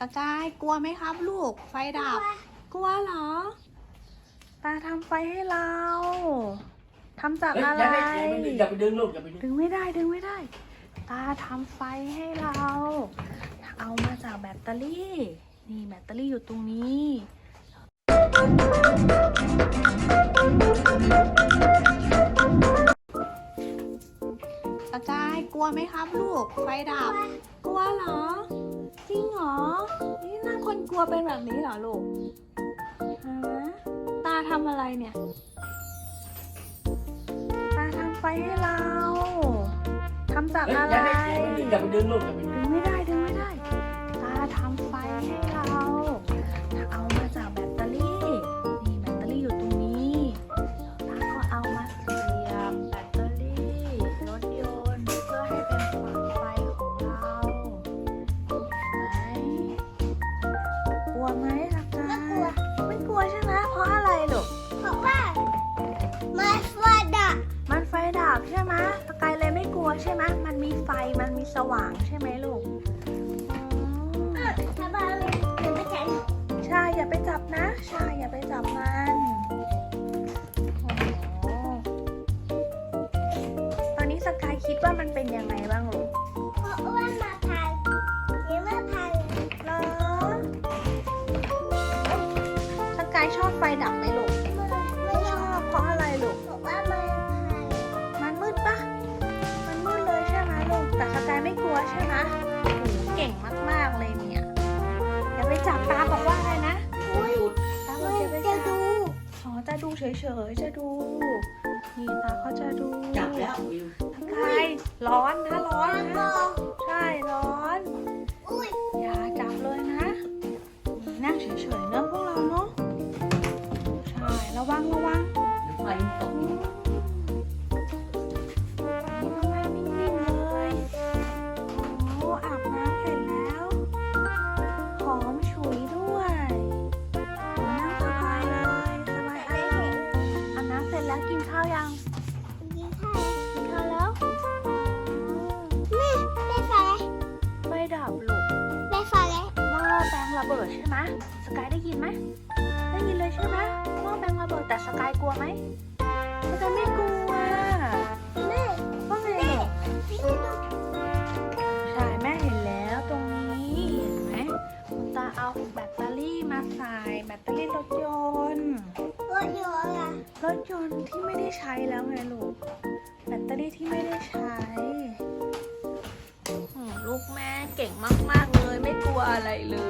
สกายกลัวไหมครับ ลูก ไฟดับ กลัวเหรอ ตาทำไฟให้เราทำจากเฮ้ยอะไรอย่าไปอย่าไปดึงลูกอย่าไปดึงดึงไม่ได้ดึงไม่ได้ ตาทำไฟให้เรา เอามาจากแบตเตอรี่ นี่แบตเตอรี่อยู่ตรงนี้สกายกลัวไหมครับ ลูก ไฟดับ กลัวเหรอจริงเหรอนี่ หน้าคนกลัวเป็นแบบนี้เหรอลูกฮะตาทำอะไรเนี่ย ตาทำไฟให้เราทำจากเฮ้ยอะอย่าไรไปอย่าไปดึงลูกอย่าไปดึง ใช่ไหมมันมีไฟมันมีสว่างใช่ไหมลูกอ๋อถ้าบ้านหนูไม่ใช่ใช่อย่าไปจับนะ ใช่อย่าไปจับมันโอ้โหตอนนี้สกายคิดว่ามันเป็นยังไงบ้างลูกเพราะว่ามาพังหรือว่าพังเหรอสกายชอบไฟดับไหมลูก ไม่ชออมบเพราะอะไรลูก เพราะว่ามัน ก่งมาก ๆ เลยเนี่ยอย่าไปจับตาบอกว่าอะไรนะอุ้ยตาบมัอกนอย่าไปจะจับดูอ๋อจะดูเฉยๆจะดู นี่ตาเขาจะดูจับแล้ววิวสกายร้อนนะร้อนแล้วนะก็ใช่ร้อนอุ้ยอย่าจับเลยนะ นั่งเฉยๆเนอะพวกเราเนอะใช่ระวังระวังเดี๋ยวไฟตก ยังกินข้าวกินข้าวแล้วแม่แม่ฟังไฟดับลูกแม่ฟังแล้วหม้อแปลงระเบิดใช่ไหมสกายได้ยินไหมได้ยินเลยใช่ไหมหม้อแปลงระเบิดแต่สกายกลัวไหมสกายไม่กลัวแม่ว่าไงแม่ลูกพี่ดูใช่แม่เห็นแล้วตรงนี้เห็นไหมคุณตาเอาแบตเตอรี่มาใส่แบตเตอรี่รถยนต์ร ถยนต์อะรถยนต์ที่ไม่ได้ใช้แล้วไงลูก แบตเตอรี่ที่ไม่ได้ใช้ลูกแม่เก่งมาก ๆ เลยไม่กลัวอะไรเลย